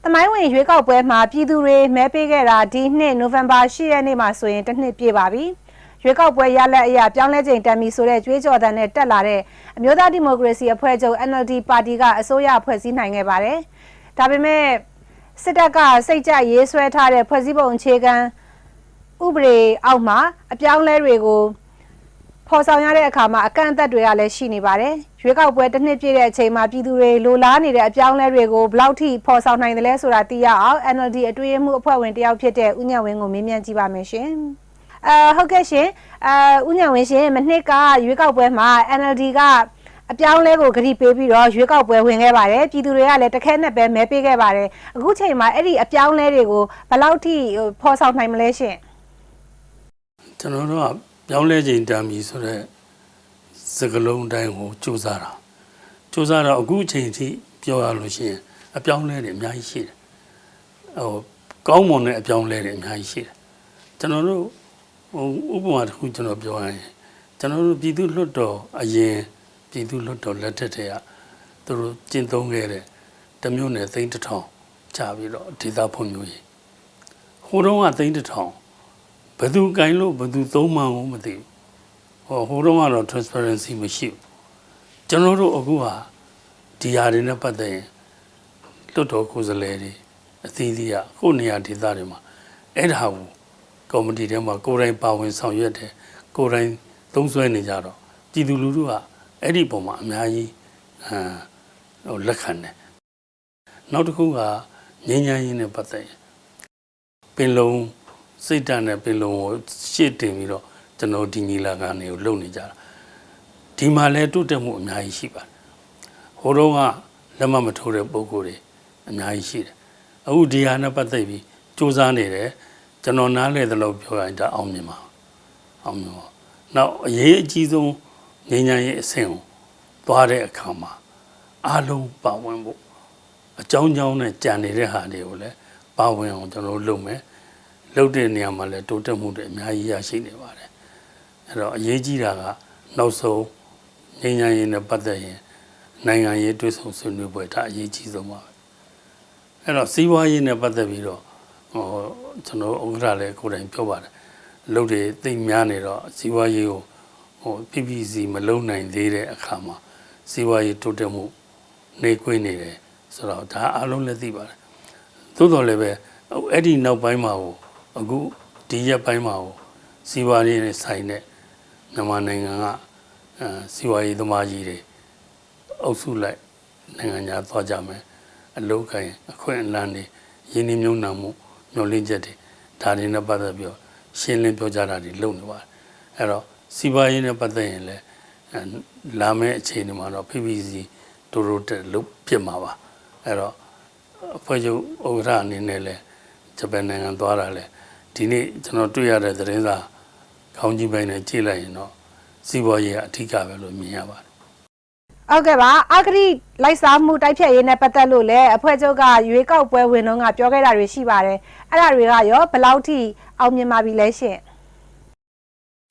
။တမိုင်းဝင်ရွေးကောက်ပွဲမှာပြည်သူတွေမဲပေးခဲ့တာဒီနှစ်နိုဝင်ဘာ10ရက်နေ့မှာဆိုရင်တစ်နှစ်ပြည့်ပါပြီ။ရွေးကောက်ပွဲရလဒ်အရပြောင်းလဲချိန်တန်ပြီဆိုတဲ့ကြွေးကြော်သံနဲ့တက်လာတဲ့အမျိုးသားဒီမိုကရေစီအဖွဲ့ချုပ် NLD ပါတီကအစိုးရဖွဲ့စည်းနိုင်ခဲ့ပါတယ်။ဒါပေမဲ့စစ်တပ်ကစိတ်ကြရေးဆွဲထားတဲ့ဖွဲ့စည်းပုံအခြေခံဥပဒေအောက်မှာအပြောင်းလဲတွေကို ဖော်ဆောင်ရတဲ့အခါမှာအကန့်အသတ်တွေကလည်းရှိနေပါတယ်။ရွေးကောက်ပွဲတစ်နှစ်ပြည့်တဲ့အချိန်မှာပြည်သူတွေလိုလားနေတဲ့အပြောင်းလဲတွေကိုဘယ်လောက်ထိဖော်ဆောင်နိုင်တယ်လဲဆိုတာသိရအောင် NLD အတွင်းရေးမှုအဖွဲ့ဝင်တယောက်ဖြစ်တဲ့ဦးညံဝင်းကိုမေးမြန်းကြည့်ပါမယ်ရှင်။အဲဟုတ်ကဲ့ရှင်။အဲဦးညံဝင်းရှင်မနှစ်ကရွေးကောက်ပွဲမှာ NLD ကအပြောင်းလဲကိုဂရိပေးပြီးတော့ရွေးကောက်ပွဲဝင်ခဲ့ပါတယ်ပြည်သူတွေကလည်းတခဲနဲ့ပဲမဲပေးခဲ့ပါတယ်အခုချိန်မှာအဲ့ဒီအပြောင်းလဲတွေကိုဘယ်လောက်ထိဟိုဖော်ဆောင်နိုင်မလဲရှင်ကျွန်တော်တို့က ပြောင်းလဲချိန်တမ်းပြီဆိုတော့စကလုံးတိုင်းကိုစူးစမ်းတာစူးစမ်းတော့အခုချိန်ထိပြောရလို့ရှိရင်အပြောင်းလဲတွေအများကြီးရှိတယ်ဟိုကောင်းမွန်တဲ့အပြောင်းလဲတွေအများကြီးရှိတယ်ကျွန်တော်တို့ဟိုဥပမာတစ်ခုကျွန်တော်ပြောရရင်ကျွန်တော်တို့ပြည်သူ့လွှတ်တော်အရင်ပြည်သူ့လွှတ်တော်လက်ထက်တည်းကသူတို့ကျင့်သုံးခဲ့တဲ့တမျိုးနဲ့သိန်းတစ်ထောင်ကြာပြီးတော့ဒေသဖွံ့ဖြိုးရေးဟိုတုန်းကသိန်းတစ်ထောင် ဘယ်သူကင်လို့ဘယ်သူသုံးမှန်းကိုမသိဘူးဟိုဟိုတုန်းကတော့ transparency မရှိဘူးကျွန်တော်တို့အခုဟာဒီဟာတွေနဲ့ပတ်သက်ရင်လွတ်တော်ကိုယ်စားလှယ်တွေအသီးသီးကကိုယ့်နေရာဒေသတွေမှာအဲ့ဒါကိုကော်မတီထဲမှာကိုယ်တိုင်ပါဝင်ဆောင်ရွက်တယ်ကိုယ်တိုင်သုံးစွဲနေကြတော့ပြည်သူလူထုကအဲ့ဒီပုံမှာအများကြီးဟမ်ဟိုလက်ခံတယ်နောက်တစ်ခုကငြိမ်းချမ်းရေးနဲ့ပတ်သက်ရင်ပင်လုံး စိတ်ဓာတ်နဲ့ပင်လုံးကိုရှေ့တင်ပြီးတော့ကျွန်တော်ဒီညီလာခံတွေကိုလုပ်နေကြတာဒီမှာလဲတိုးတက်မှုအများကြီးရှိပါတယ်ဟိုတော့ကလက်မမထိုးတဲ့ပုံကိုယ်တွေအများကြီးရှိတယ်အခုဒီဟာနဲ့ပတ်သက်ပြီးစူးစမ်းနေတယ်ကျွန်တော်နားလဲသလိုပြောရင်ဒါအောင်မြင်ပါအောင်မြင်ပါနောက်အရေးအကြီးဆုံးငြိမ်းချမ်းရေးအဆင့်ကိုသွားတဲ့အခါမှာအားလုံးပါဝင်ဖို့အကြောင်းကြောင်းနဲ့ကြံနေတဲ့ဟာတွေကိုလည်းပါဝင်အောင်ကျွန်တော်တို့လုပ်မယ် လုပ်တဲ့နေရာမှာလည်းတိုးတက်မှုတွေအများကြီးရရှိနေပါတယ်အဲ့တော့အရေးကြီးတာကနောက်ဆုံးငြိမ်းချမ်းရေးနဲ့ပတ်သက်ရင်နိုင်ငံရေးတွဲဆုံဆွေးနွေးပွဲဒါအရေးကြီးဆုံးပါပဲအဲ့တော့စီးပွားရေးနဲ့ပတ်သက်ပြီးတော့ဟိုကျွန်တော်ဥက္ကဋ္ဌလည်းကိုယ်တိုင်ပြောပါတယ်လုပ်တွေသိများနေတော့စီးပွားရေးကိုဟို PPC မလုံနိုင်သေးတဲ့အခါမှာစီးပွားရေးတိုးတက်မှုနေကွင်းနေတယ်ဆိုတော့ဒါအားလုံးလည်းသိပါတယ်သို့တော်လည်းပဲအဲ့ဒီနောက်ပိုင်းမှာဟို အခုဒီရက်ပိုင်းမှာဟိုစီးပွားရေးနဲ့ဆိုင်တဲ့မြန်မာနိုင်ငံကအဲစီးပွားရေးသမားကြီးတွေအုပ်စုလိုက်နိုင်ငံခြားသွားကြမယ်အလုပ်ကိုင်အခွင့်အလမ်းတွေရင်းနှီးမြှုပ်နှံမှုမျှော်လင့်ချက်တွေဒါတွေနဲ့ပတ်သက်ပြီးတော့ရှင်းလင်းပြောကြတာတွေလုပ်နေပါတယ်အဲ့တော့စီးပွားရေးနဲ့ပတ်သက်ရင်လည်းအဲလာမယ့်အချိန်ဒီမှာတော့ PPC တိုးတိုးတက်လုပ်ဖြစ်မှာပါအဲ့တော့အဖွဲ့ချုပ်ဥက္ကဋ္ဌအနေနဲ့လည်းဂျပန်နိုင်ငံသွားတာလဲ ဒီနေ့ကျွန်တော်တွေ့ရတဲ့သတင်းစာခေါင်းကြီးပိုင်းနဲ့ကြည့်လိုက်ရင်တော့စီးပွားရေးကအထူးကပဲလို့မြင်ရပါတယ်ဟုတ်ကဲ့ပါအဂရိလိုက်စားမှုတိုက်ဖြတ်ရေးနဲ့ပတ်သက်လို့လည်းအဖွဲ့ချုပ်ကရွေးကောက်ပွဲဝင်တော့ကပြောခဲ့တာတွေရှိပါတယ်အဲ့ဒါတွေကရောဘယ်လောက်ထိအောင်မြင်ပါပြီလဲရှင်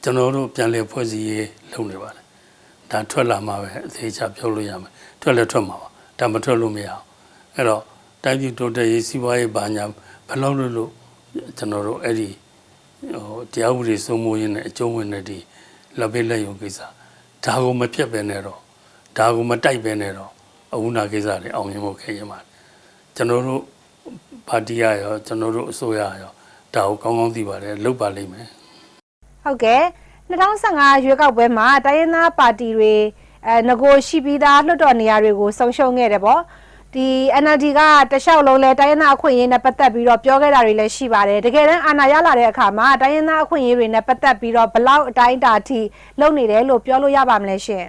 ကျွန်တော်တို့ပြန်လည်ဖွဲ့စည်းရေးလုပ်နေပါတယ်ဒါထွက်လာမှပဲအသေးချာပြောလို့ရမယ်ထွက်လည်းထွက်မှာပါဒါမထွက်လို့မရအောင်အဲ့တော့တိုင်းပြည်တိုးတက်ရေးစီးပွားရေးဘာညာဘယ်လောက်လို့လို့ ကျွန်တော်တို့အဲ့ဒီဟိုတရားဥပဒေစိုးမိုးရေးနဲ့အကျုံးဝင်တဲ့ဒီလက်ပေးလက်ယုံကိစ္စဒါကိုမဖြတ်ပဲနဲ့တော့ဒါကိုမတိုက်ပဲနဲ့တော့အဝုနာကိစ္စတွေအောင်မြင်ဖို့ခဲရင်ပါတယ်ကျွန်တော်တို့ပါတီရရောကျွန်တော်တို့အစိုးရရောဒါကိုကောင်းကောင်းသိပါတယ်လုပ်ပါလိမ့်မယ်ဟုတ်ကဲ့2015ရွေးကောက်ပွဲမှာတိုင်းရင်းသားပါတီတွေအဲငကိုရှိပြီးသားလွှတ်တော်နေရာတွေကိုဆုံးရှုံးခဲ့တယ်ပေါ့ ဒီ NLD ကတလျှောက်လုံးလဲတိုင်းရင်းသားအခွင့်အရေးနဲ့ပတ်သက်ပြီးတော့ပြောခဲ့တာတွေလည်းရှိပါတယ်တကယ်တမ်းအာဏာရလာတဲ့အခါမှာတိုင်းရင်းသားအခွင့်အရေးတွေနဲ့ပတ်သက်ပြီးတော့ဘလောက်အတိုင်းအတာအထိလုပ်နေတယ်လို့ပြောလို့ရပါမလဲရှင်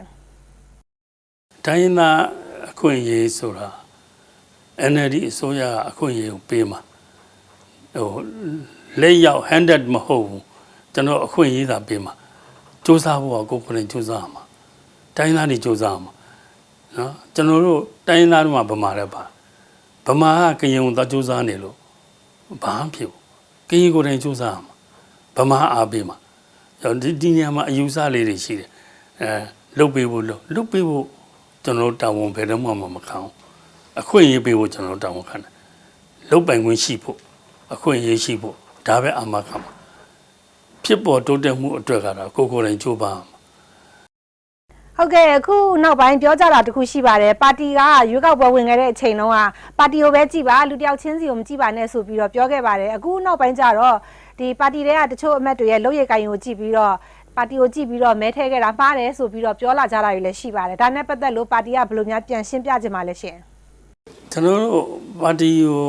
တိုင်းရင်းသားအခွင့်အရေးဆိုတာ NLD အစိုးရကအခွင့်အရေးကိုပေးမှာဟိုလက်ရောက် handed မဟုတ်ဘူးကျွန်တော်အခွင့်အရေးသာပေးမှာစူးစမ်းဖို့ကကိုယ်ကိုယ်တိုင်စူးစမ်းရမှာတိုင်းရင်းသားတွေစူးစမ်းရမှာ နော်ကျွန်တော်တို့တိုင်းရင်းသားတို့ကဗမာလည်းပါဗမာကကရင်ကိုသွားစူးစမ်းနေလို့ဘာမှဖြစ်ဘူးကရင်ကိုယ်တိုင်စူးစမ်းရမှာဗမာအားပေးမှာဒီဒီညမှာအယူဆလေးတွေရှိတယ်အဲလုတ်ပေးဖို့လုတ်လုတ်ပေးဖို့ကျွန်တော်တို့တာဝန်ဘယ်တော့မှမခံဘူးအခွင့်အရေးပေးဖို့ကျွန်တော်တို့တာဝန်ခံတယ်လုတ်ပိုင်ခွင့်ရှိဖို့အခွင့်အရေးရှိဖို့ဒါပဲအာမခံပါဖြစ်ပေါ်တိုးတက်မှုအတွက်ကတော့ကိုယ်ကိုယ်တိုင်ကြိုးပမ်းရမှာ ဟုတ်ကဲ့အခုနောက်ပိုင်းပြောကြတာတစ်ခုရှိပါတယ်ပါတီကရွေးကောက်ပွဲဝင်ခဲ့တဲ့အချိန်တုန်းကပါတီကိုပဲကြည်ပါလူတစ်ယောက်ချင်းစီကိုမကြည်ပါနဲ့ဆိုပြီးတော့ပြောခဲ့ပါတယ်အခုနောက်ပိုင်းကျတော့ဒီပါတီတွေကတချို့အမတ်တွေရဲ့လုပ်ရည်ကိုင်ကိုကြည်ပြီးတော့ပါတီကိုကြည်ပြီးတော့မဲထည့်ခဲ့တာမှားတယ်ဆိုပြီးတော့ပြောလာကြတာတွေလည်းရှိပါတယ်ဒါနဲ့ပတ်သက်လို့ပါတီကဘယ်လိုများပြန်ရှင်းပြခြင်းပါလဲရှင်ကျွန်တော်တို့ပါတီကို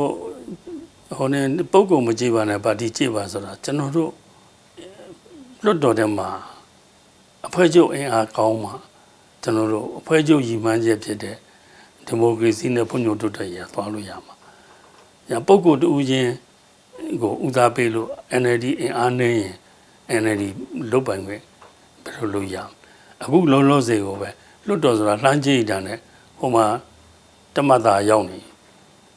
ဟိုနေပုံကုံမကြည့်ပါနဲ့ပါတီကြည့်ပါဆိုတာကျွန်တော်တို့လွတ်တော်တဲ့မှာအဖွဲ့ချုပ်အင်အားကောင်းမှာ ကျွန်တော်တို့အဖွဲ့ချုပ်ရည်မှန်းချက်ဖြစ်တဲ့ဒီမိုကရေစီနဲ့ဖွံ့ဖြိုးတိုးတက်ရေးသွားလို့ရမှာ။ညာပုံကုံတူချင်းကိုဦးစားပေးလို့ NLD အင်အားနေရင် NLD လုတ်ပိုင်ပဲဘယ်လိုလုပ်ရမလဲ။အခုလုံးလုံးစေကိုပဲလွတ်တော်ဆိုတာလှမ်းကြည့်တာနဲ့ဟိုမှာတမတာရောက်နေ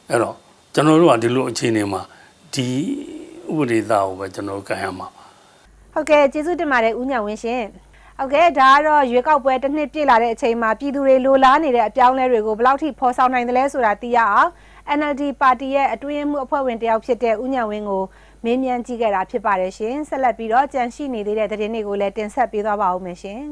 အဲ့တော့ကျွန်တော်တို့ကဒီလိုအခြေအနေမှာဒီဥပဒေသားကိုပဲကျွန်တော်တို့ကန်ရမှာပါဟုတ်ကဲ့ကျေးဇူးတင်ပါတယ်ဦးညံဝင်းရှင် ဟုတ်ကဲ့ဒါကတော့ရွေးကောက်ပွဲတစ်နှစ်ပြည့်လာတဲ့အချိန်မှာပြည်သူတွေလိုလားနေတဲ့အပြောင်းအလဲတွေကိုဘယ်လောက်ထိဖော်ဆောင်နိုင်တယ်လဲဆိုတာသိရအောင် NLD ပါတီရဲ့အတွင်းမှုအဖွဲ့ဝင်တယောက်ဖြစ်တဲ့ဦးညံဝင်းကိုမေးမြန်းကြည့်ခဲ့တာဖြစ်ပါတယ်ရှင်ဆက်လက်ပြီးတော့ကြန့်ရှိနေသေးတဲ့သတင်းတွေကိုလည်းတင်ဆက်ပေးသွားပါဦးမယ်ရှင်